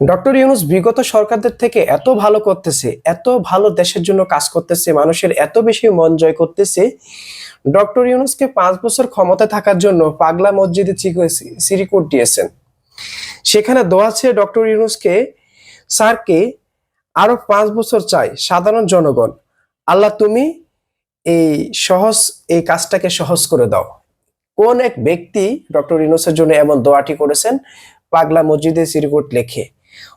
Doctor Yunus বিগত সরকারদের থেকে এত ভালো করতেছে, এত ভালো দেশের জন্য কাজ করতেছে, মানুষের এত বেশি মন জয় করতেছে, ডক্টর ইউনুসকে পাঁচ বছর ক্ষমতা থাকার জন্য পাগলা মসজিদে সিরিকোট দিয়েছেন। সেখানে দোয়া চেয়ে ডক্টর ইউনুসকে, স্যারকে, আরও পাঁচ বছর চাই, সাধারণ জনগণ। আল্লাহ তুমি এই সহজ, এই কাজটাকে সহজ করে দাও। কোন এক ব্যক্তি ডক্টর ইউনুসের জন্য এমন দোয়াটি করেছেন? পাগলা মসজিদে সিরিকোট লেখে।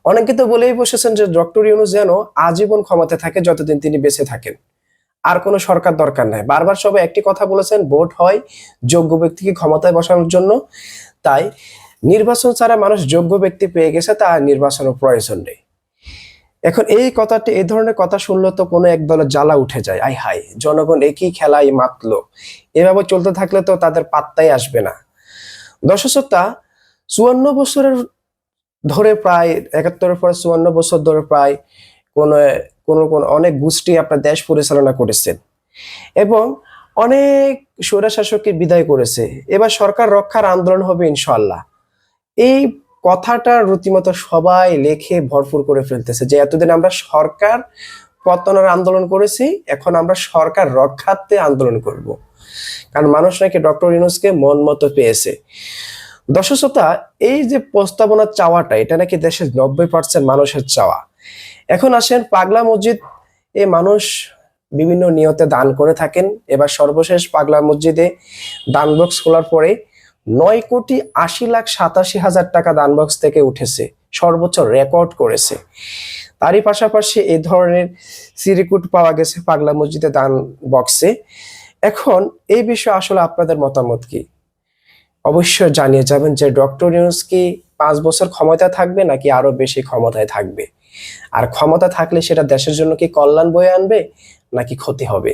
অনেকে তো বলেই বসেছেন যে ডক্টর ইউনুস যেন আজীবন ক্ষমতা থাকে যতদিন তিনি বেঁচে থাকেন। আর কোনো সরকার দরকার নাই। বারবার সবাই একটি কথা বলেছেন, ভোট হয় যোগ্য ব্যক্তিকে ক্ষমতায় বসানোর জন্য। তাই নির্বাচন ছাড়া মানুষ যোগ্য ব্যক্তি পেয়ে গেছে, তা নির্বাচনের প্রয়োজন নেই। এখন এই কথাটি, এই ধরনের কথা শুনলে তো কোনো এক দলের জ্বালা উঠে যায়। আই হাই জনগণ একই খেলায় মাতলো। এভাবে চলতে থাকলে তো তাদের পাত্তাই আসবে না। দর্শকতা চুয়ান্ন বছরের ধরে প্রায় একাত্তরের পর চুয়ান্ন বছর ধরে প্রায় কোন কোন কোন অনেক গোষ্ঠী আপনার দেশ পরিচালনা করেছেন এবং অনেক স্বৈরাশাসককে বিদায় করেছে। এবার সরকার রক্ষার আন্দোলন হবে ইনশাল্লাহ এই কথাটা রীতিমতো সবাই লেখে ভরপুর করে ফেলতেছে যে এতদিন আমরা সরকার পতনের আন্দোলন করেছি, এখন আমরা সরকার রক্ষার্থে আন্দোলন করব। কারণ মানুষ নাকি ডক্টর ইউনুসকে মন মতো পেয়েছে। দর্শকতা এই যে প্রস্তাবনার চাওয়াটা, এটা নাকি দেশের নব্বই পার্সেন্ট মানুষের চাওয়া। এখন আসেন পাগলা মসজিদ, এ মানুষ বিভিন্ন নিয়তে দান করে থাকেন। এবার সর্বশেষ পাগলা মসজিদে দান বক্স খোলার পরে নয় কোটি আশি লাখ সাতাশি হাজার টাকা দান বক্স থেকে উঠেছে, সর্বোচ্চ রেকর্ড করেছে। তারই পাশাপাশি এই ধরনের সিরিকুট পাওয়া গেছে পাগলা মসজিদে দান বক্সে এখন এই বিষয়ে আসলে আপনাদের মতামত কি? অবশ্যই জানিয়ে যাবেন যে ডক্টর ইউনুস কি পাঁচ বছর ক্ষমতা থাকবে নাকি আরও বেশি ক্ষমতায় থাকবে? আর ক্ষমতা থাকলে সেটা দেশের জন্য কি কল্যাণ বয়ে আনবে নাকি ক্ষতি হবে?